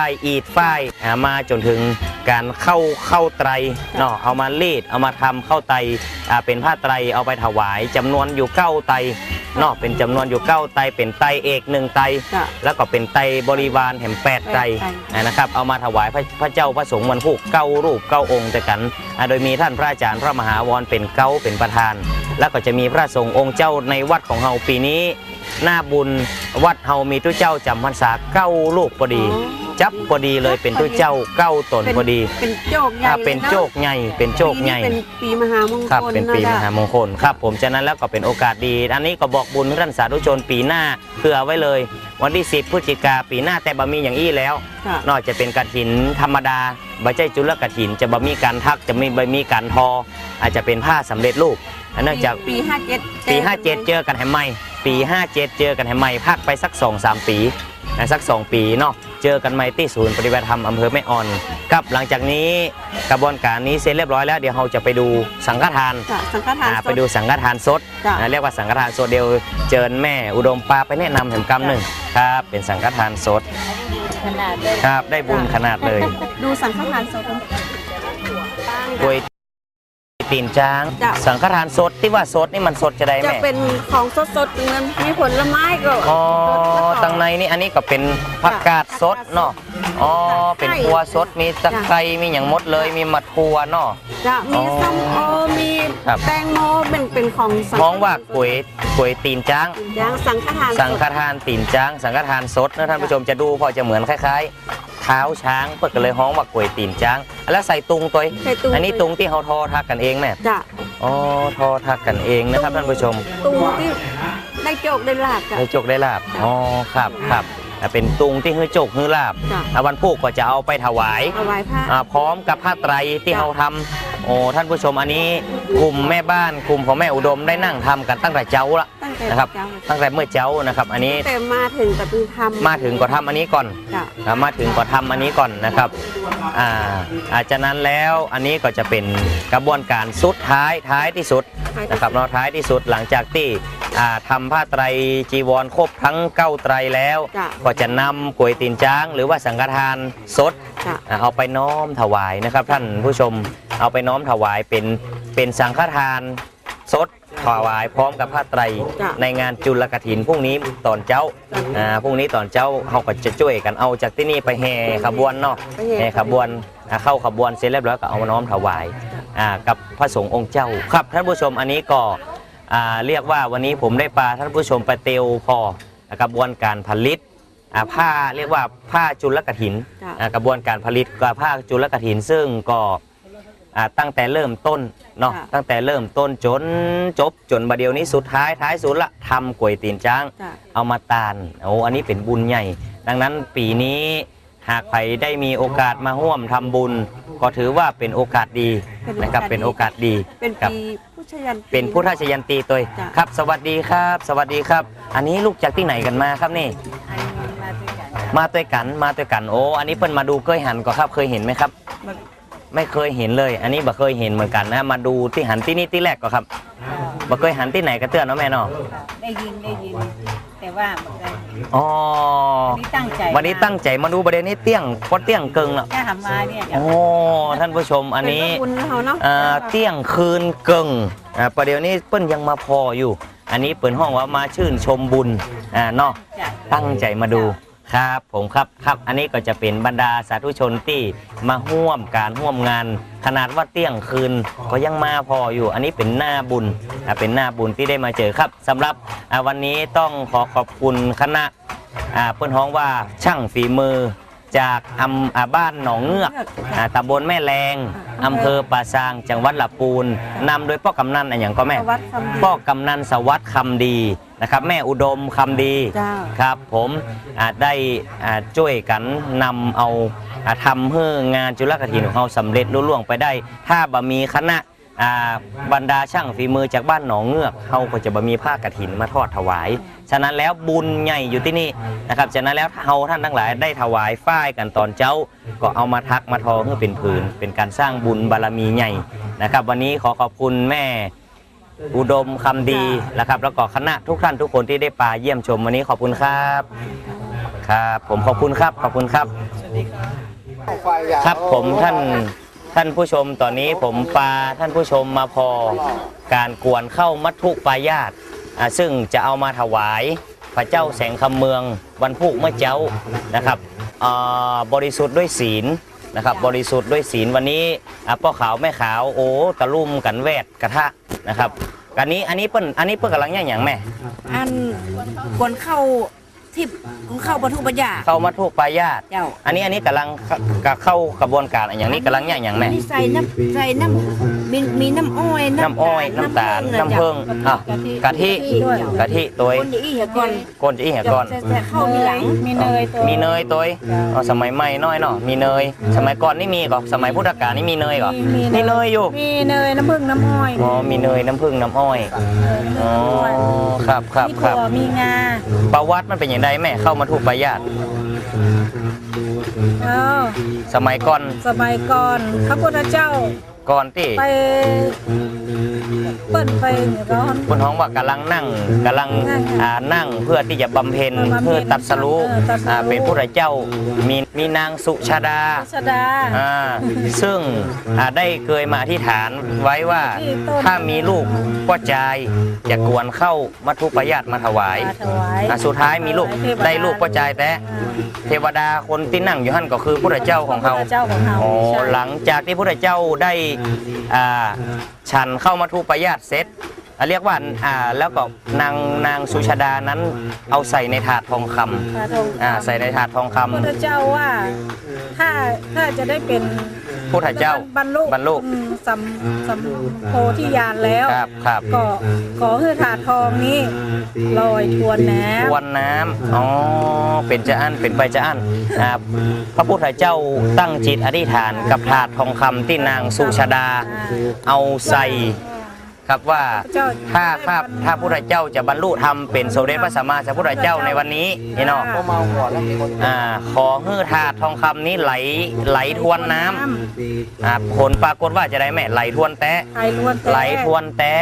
ฝ้ายอีดฝ้ายอ่ามาจนถึงการเข้าเข้าไตรเนาะเอามารีดเอามาทำเข้าไตรอ่าเป็นผ้าไตรเอาไปถวายจำนวนอยู่เก้าไตรเนาะเป็นจำนวนอยู่เก้าไตรเป็นไตรเอกหนึ่งไตรจ้ะแล้วก็เป็นไตรบริวารแห่งแปดไตรแปดไตรอ่านะครับ เอามาถวายพระพระเจ้าพระสงฆ์วันพุกเก้ารูปเก้าองค์แต่กันอ่าโดยมีท่านพระอาจารย์พระมหาวรเป็นเก้าเป็นประธาน แล้วก็จะมีพระสงฆ์องค์เจ้าในวัดของเฮาปีนี้ หน้าบุญวัดเฮามีตู้เจ้าจำพรรษาเก้าลูกพอดีอ๋อ จับพอดีเลยเป็นตู้เจ้าเก้าตนพอดีเป็นโจกใหญ่อ่าเป็นโจกใหญ่เป็นโจกใหญ่ปีนี้เป็นปีมหามงคลครับเป็นปีะมจ๊ะหามงคลครับ ผมฉะนั้นแล้วก็เป็นโอกาสดี อันนี้ก็บอกบุญท่านสาธุชนปีหน้าเผื่อไว้เลย วันที่ 10พฤศจิกาปีหน้าแต่บะมีอย่างอี้แล้วจ้ะนอกจากเป็นกระถินธรรมดาบ่ใช่จุลกระถินจะบ่มีการทักจะไม่บ่มีการทอ อาจจะเป็นผ้าสำเร็จรูปอันเนื่องจากปีห้าเจ็ดปี 57 เจอกันแห่ใหม่ปี 57 เจอกันแห่ใหม่พักไปสัก 2-3 ปีนะสัก 2 ปีเนาะ เจอกันใหม่ที่ศูนย์ปฏิบัติธรรมอำเภอแม่อ่อนครับหลังจากนี้กระบวนการนี้เสร็จเรียบร้อยแล้วเดี๋ยวเราจะไปดูสังฆทานจ้ะสังฆทานอ่าสไปดูสังฆทานสดจ้ะนะเรียกว่าสังฆทานสดเดียวเจิญแม่อุดมปลาไปแนะนำแห่งกรรมหนึ่งครับเป็นสังฆทานสดขนาดเลยครับได้บุญขนาดเลย ดูสังฆทานสดกล้วย ตีนจ้าง จ้ะ สังฆทานสดที่ว่าสดนี่มันสดจะได้จะแม่เป็นของสดๆนั้นมีผลไม้ก็อ๋อสดแล้วก็ตังในนี่อันนี้ก็เป็นผักกาดสดเนาะอ๋อเป็นครัวสดมีตะไคร้มีอย่างหมดเลยมีมะทัวเนาะ จะมีอ๋อส้มโอมีครับ แตงโมเป็นเป็นของสัมองว่ากล้วยกล้วยตีนจ้าง ย่างสังฆทานสดสังฆทานตีนจ้าง สังฆทานสดนะท่านผู้ชมจะดูพอจะเหมือนคล้ายๆเท้าช้างเพื่อก็เลยฮ้องว่ากล้วยตีนจ้าง แล้วใส่ตุงตัวใส่ตุง อันนี้ตุงที่เขาทอทักกันเองแม่จะอ๋อทอทักกันเองนะครับท่านผู้ชมตุงที่ได้โจกได้ลาบจ้ะ ได้จกได้ลาบ อ๋อ ครับครับอ่าเป็นตุงที่ฮือจกฮือลาบจ้ะ อ่าวันพูกก็จะเอาไปถวายเอาไว้ผ้าอ่าพร้อมกับผ้าไตรที่จ้ะ เราทำโอ้ ท่านผู้ชมอันนี้กลุ่มแม่บ้านกลุ่มของแม่อุดมได้นั่งทำกันตั้งแต่เจ้าละ ตั้งแต่ นะครับเจ้าตั้งแต่เมื่อเจ้านะครับ อันนี้แต่มาถึงกับเป็นทำมาถึงก็ทำอันนี้ก่อนจ้ะอ่ามาถึงก็ทำอันนี้ก่อนนะครับอ่าอาจากนั้นแล้วอันนี้ก็จะเป็นกระบวนการสุดท้ายท้ายที่สุดนะครับเนาะท้ายที่สุดหลังจากที่อ่าทำผ้าไตรจีวรครบทั้งเก้าไตรแล้วจ้ะก็จะนำกล้วยตีนจ้าง หรือว่าสังฆทานสดจ้ะอ่าเอาไปน้อมถวายนะครับ ท่านผู้ชมเอาไปน้อมถวายเป็นเป็นสังฆทานสด ถวายพร้อมกับผ้าไตรจ้ะในงานจุลกถินพรุ่งนี้ตอนเจ้าจ้ะอ่าพรุ่งนี้ตอนเจ้าเขาก็จะช่วยกันเอาจากที่นี่ไปแห่ขบวนเนาะไปแห่ แห่ขบวนอ่าเข้าขบวนเสร็จเรียบร้อยก็เอามาน้อมถวายอ่ากับพระสงฆ์องค์เจ้าครับท่านผู้ชมอันนี้ก็อ่าเรียกว่าวันนี้ผมได้ปลาท่านผู้ชมไปเตียวพอกระบวนการผลิตอ่าผ้าเรียกว่าผ้าจุลกถินจ้ะ อ่ากระบวนการผลิตกับผ้าจุลกถินซึ่งก็ อ่าตั้งแต่เริ่มต้นเนาะค่ะตั้งแต่เริ่มต้นจนจบจนบัดเดียวนี้สุดท้ายท้ายสุดละทำก๋วยตีนจ้าง จ้ะ เอามาตานโอ้อันนี้เป็นบุญใหญ่ ดังนั้นปีนี้หากใครได้มีโอกาสมาร่วมทำบุญ ก็ถือว่าเป็นโอกาสดีนะครับเป็นโอกาสดีเป็นครับ ปีพุทธยันตีเป็นพุทธชยันตีตัวจ้ะ ครับ สวัสดีครับ สวัสดีครับ อันนี้ลูกจากที่ไหนกันมาครับนี่ อันนี้มาด้วยกันมาตัวกันมาตัวกันโอ้อันนี้เพิ่นมาดูเคยหันก็ครับเคยเห็นไหมครับ มัน ไม่เคยเห็นเลย อันนี้บ่เคยเห็นเหมือนกันนะ มาดูที่หันที่นี่ที่แรกก็ครับบ่เคยหันที่ไหนก็เตือนเนาะแม่เนาะได้ยินได้ยิน แต่ว่าเหมือนกันอ๋อวันนี้ตั้งใจวันนี้ตั้งใจมาดูประเด็นนี้เตี้ยงพอเตี้ยงเกิงแล้วถ้าทำมาเนี่ยจะโอ้ท่านผู้ชมอันนี้เป็นพระบุญเขาเนาะ อ่าเตี้ยงคืนเกิงอ่าประเดี๋ยวนี้เปิ้นยังมาพออยู่ อันนี้เปิดห้องว่ามาชื่นชมบุญอ่าเนาะจะตั้งใจมาดู ครับผมครับครับอันนี้ก็จะเป็นบรรดาสาธุชนที่มาร่วมการร่วมงาน ขนาดว่าเตี้ยงคืนก็ยังมาพออยู่ อันนี้เป็นหน้าบุญอ่าเป็นหน้าบุญที่ได้มาเจอครับสำหรับอ่าวันนี้ต้องขอขอบคุณคณะอ่าเปิ้นฮ้องว่าช่างฝีมือ จากอำอ่าบ้านหนองเงือกอ่าตำบลแม่แรงอำเภอป่าซางจังหวัดลำปูนนำโดยพ่อกำนันอันอย่างก็แม่วัดคำดีพ่อกำนันสวัสดิ์คำดีนะครับแม่อุดมคำดีเจ้า ครับผมอ่าได้อ่าช่วยกันนำเอาอ่าทำเพื่องานจุลกฐินของเราสำเร็จรุ่ล่วงไปได้ ถ้าบะมีคณะ อ่าบรรดาช่างฝีมือจากบ้านหนองเงือกเขาก็จะบะมีผ้ากฐินมาทอดถวาย ฉะนั้นแล้วบุญใหญ่อยู่ที่นี่นะครับ ฉะนั้นแล้วเฮาท่านทั้งหลายได้ถวายฝ้ายกันตอนเจ้า ก็เอามาทักมาทอเพื่อเป็นผืน เป็นการสร้างบุญบารมีใหญ่นะครับ วันนี้ขอขอบคุณแม่อุดมคำดีนะครับ แล้วก็คณะทุกท่านทุกคนที่ได้ปาเยี่ยมชมวันนี้ขอบคุณครับคครับ ผมขอบคุณครับขอบคุณครับ ครับผมท่าน ท่านผู้ชมตอนนี้ผมปาท่านผู้ชมมาพอการกวนเข้ามัทุปายาตซึ่งจะเอามาถวายพระเจ้าแสงคำเมืองวันพุกเมื่อเจ้านะครับบริสุทธิ์ด้วยศีลนะครับบริสุทธิ์ด้วยศีลวันนี้อ่าพ่อขาวแม่ขาวโอ้ตะลุ่มกันแวดกระทะนะครับอันนี้อันนี้เปิ้นอันนี้เปิ้นกำลังย่างอย่างแม่อันควรเข้า ทิพย์เข้าปทุปัญญาเข้ามัทุปายาตเจ้าอันนี้อันนี้กำลังกะเข้ากระบวนการอนอย่างนี้กำลังย่างอย่างแม่นี่ใส่น้ำใส่น้ำมีมีน้ำอ้อยน้ำอ้อยน้ำตาลน้ำผึ้งอะกะทิกะทิตัวคนนี้อีกก่อนก้นจะอีเหี่ยก่อนแต่แต่เข้าทีหลังมีเนยตัวมีเนยตัวอ๋อสมัยใหม่น้อยเนาะมีเนย สมัยก่อนนี่มีก่อนสมัยพุทธกาลนี่มีเนยก่อนมีเนยอยู่มีเนยน้ำผึ้งน้ำอ้อยอ๋อมีเนยน้ำผึ้งน้ำอ้อยอ๋อครับครับมีครัถั่บวมีงาประวัติมันเป็นอย่างไรแม่เข้ามาถูกประหยัดเออสมัยก่อน สมัยก่อนพระพุทธเจ้า ก่อนที่ไปเปิ้นไปเนี่ยร้อนคุณท้องว่ากำลังนั่งกำลังนั่งอ่านั่งเพื่อที่จะบำเพ็ญบำเพ็ญเพื่อตัดสรู้เออตรัสรู้ อ่าเป็นพุทธเจ้ามีมีนางสุชาดาชดา อ่าซึ่งอ่าได้เคยมาอธิษฐานไว้ว่าที่ต้น ถ้ามีลูกก็จายจะกวนเข้ามัทุปยาตมาถวาย มาถวายอ่าสุดท้ายมีลูกถวายเทวดาได้ลูกก็จายแต่อ่าเทวดาคนที่นั่งอยู่หั่นก็คือพระเจ้าของเขาพระเจ้าของเขาโอ้ใช่ หลังจากที่พระเจ้าได้ชันเข้ามาทุปยาตเสร็จ เรียกว่าอ่าแล้วก็นางนางสุชาดานั้นเอาใส่ในถาดทองคำพระทองอ่าใส่ในถาดทองคำ พระพุทธเจ้าว่าถ้าถ้าจะได้เป็นพุทธเจ้าบรรลุบรรลุ อืมสัมสัมโพธิญาณแล้ว ครับครับก็ขอให้ถาดทองนี้ลอยทวนน้ำทวนน้ำอ๋อเป็นจะอันเป็นไปจะอันอ่าพระพุทธเจ้าตั้งจิตอธิษฐานกับถาดทองคำที่นางสุชาดา เอาใส่ ครับว่าเจ้าถ้าถ้าถ้าพระพุทธเจ้าจะบรรลุธรรมเป็นสมเด็จพระสัมมาสัมพุทธเจ้าในวันนี้นี่เนาะอ่าขอให้ถาดทองคำนี้ไหลไหลทวนน้ำอ่าผลปรากฏว่าจะได้แม่ไหลทวนแตะไหลทวนแต่ไหลทวนแตะ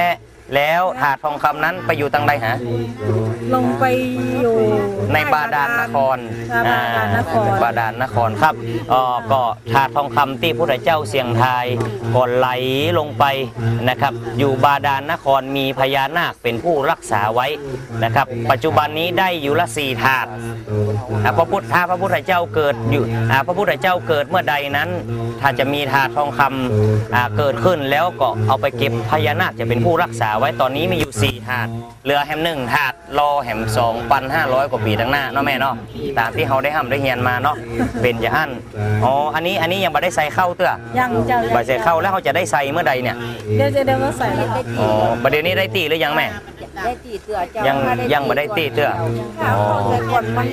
แล้วถาดทองคำนั้นไปอยู่ตังใดฮะ ลงไปอยู่ในบาดาลนครบาดาลนครบาดาลนครครับเอ่อก็ถาดทองคำที่พระเจ้าเสียงทายก็ไหลลงไปนะครับ อยู่บาดาลนครมีพญานาคเป็นผู้รักษาไว้นะครับ ปัจจุบันนี้ได้อยู่ละสี่ถาดอ่าพระพุทธถ้าพระพุทธเจ้าเกิดอยู่อ่าพระพุทธเจ้าเกิดเมื่อใดนั้น ถ้าจะมีถาดทองคำอ่าเกิดขึ้นแล้วก็เอาไปเก็บพญานาคจะเป็นผู้รักษาไว้ตอนนี้มีอยู่สี่ถาดเหลือแฮมหนึ่งถาดรอแฮมสองพันห้าร้อยกว่าปีตั้งหน้าเนาะแม่เนาะตามที่เขาได้ห้ำได้เฮียนมาเนาะเป็นจะอันอ๋ออันนี้อันนี้ยังไม่ได้ใส่เข้าเตื้อยังเจ้าบ่ใส่เข้าแล้วเขาจะได้ใส่เมื่อใดเนี่ยเดี๋ยวจะเดี๋ยวก็ใส่แล้วอ๋อประเดี๋ยวนี้ได้ตีหรือยังแม่ ได้ตีเตือเจ้ายังยังไม่ได้ตีเตื้อถ้าอ๋อเข้าแต่ก่อนมัน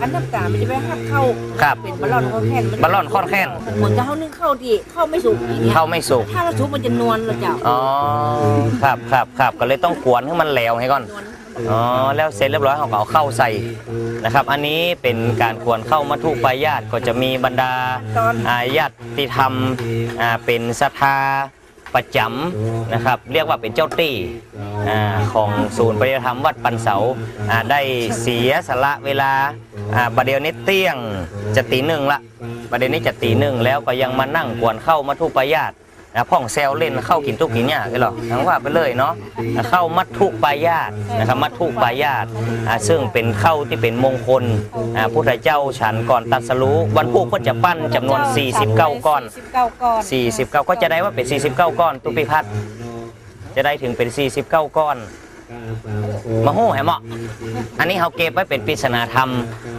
อันน้ำตาลมันจะไปหักเข้าครับเป็นบอลลอนคอนแคนมันบอลลอนค่อนแค้นเหมือนกับเขานึ่งเข้าที่เข้าไม่สุกอย่างเงี้ยเข้าไม่สุก ถ้าเราสุกมันจะนวลเลยเจ้าอ๋อ ครับครับครับก็เลยต้องกวนให้มันแหลวให้ก่อนนวลอ๋อ แล้วเสร็จเรียบร้อยเขาก็เอาเข้าใส่นะครับ อันนี้เป็นการกวนเข้ามาทุปายาตก็จะมีบรรดาตอนอาญาติธรรมอ่าเป็นศรัทธา ประจำนะครับ เรียกว่าเป็นเจ้าตี้อ่าของศูนย์ปฏิบัติธรรมวัดปันเสาอ่าได้เสียสละเวลาอ่าประเดี๋ยวนี้เตี้ยงจะตีหนึ่งละประเดี๋ยวนี้จะตีหนึ่งแล้วก็ยังมานั่งกวนเข้ามาทุปายาต นะพ่องแซวเล่นเข้ากินทุกกินเนี่ยกันหรอทั้งว่าไปเลยเนาะเข้ามัททุปายาตนะครับมัททุปายาตอ่าซึ่งเป็นเข้าที่เป็นมงคลอ่าพุทธเจ้าฉันก่อนตรัดสรู้วันพุธก็จะปั้นจำนวน49ก้อน49 ก้อน 49 ก็จะได้ว่าเป็น 49 ก้อน ตุปิพัฒน์จะได้ถึงเป็น 49 ก้อน มาหู้แหมะอันนี้เขาเก็บไว้เป็นปริศนาธรรม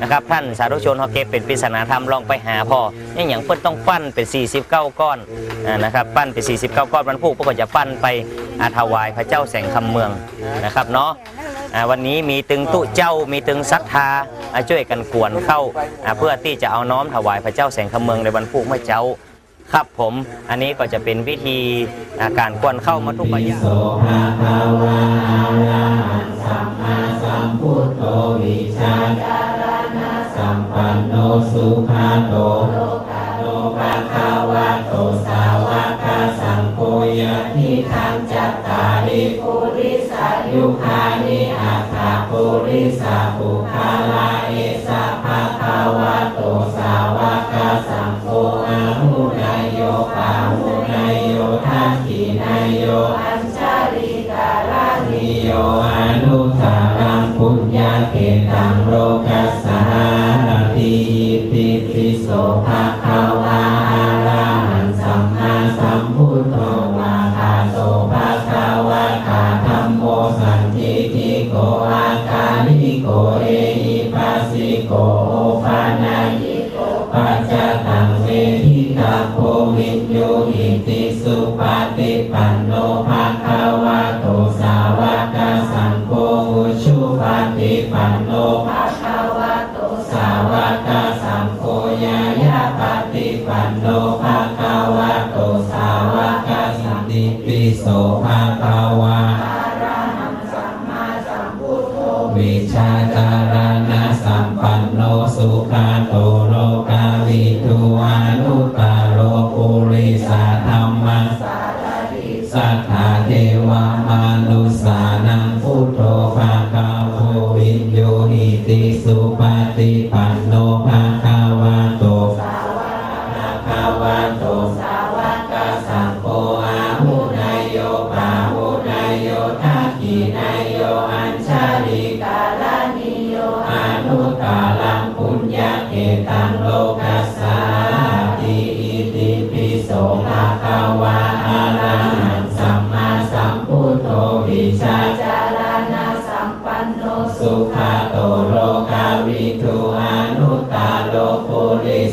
นะครับ ท่านสาธุชนเขาเก็บเป็นปริศนาธรรมลองไปหาพอนี่อย่างเพิ่นต้องปั้นเป็น 49 ก้อนอ่านะครับปั้นเป็น 49 ก้อนวันพุธก็จะปั้นไปอาถวายพระเจ้าแสงคำเมืองนะครับเนาะวันนี้มีตึงตุเจ้ามีตึงศรัทธาช่วยกันกวนเข้าเพื่อที่จะเอาน้อมถวายพระเจ้าแสงคำเมืองในวันพุธเมื่อเจ้าครับผมอันนี้ก็จะเป็นวิธีการกวนเข้ามาทุก วิชาสัมปันโนสุขาโตโลภะคาวโตสาวะคาสังโฆยะทิทังจัตตาริปุริสายุคานิอัตถาปุริสาปุคาลาเอสะภะคาวะโตสาวะกาสังโฆอาหูนายโยปาหูนายโยทักขีนายโยอัญชาริการานิโย in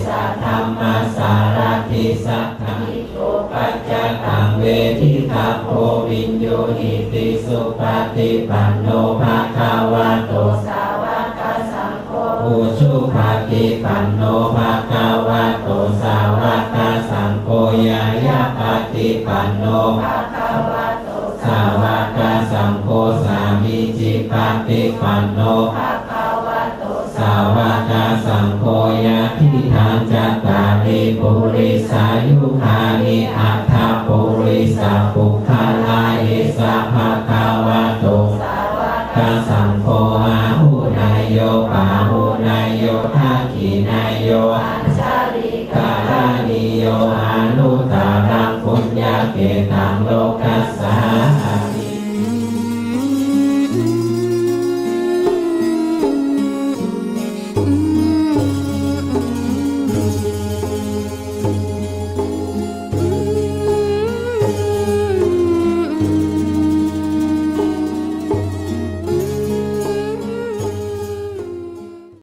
สัทธรรมสารทิสัทธังโอปัจจตังเวทิตาโพวิญโยหิติสุปฏิปันโนภาคาวะโตสาวกสังโฆอุชุภาติปันโนภาคาวะโตสาวกสังโฆยายาปฏิปันโนภาคาวะโตสาวกสังโฆสามิจิปฏิปันโนภาคาวาตาสังโฆยาทิทางจตตาริปุริสายุคานิอัตถปุริสาปุคคลาเอสา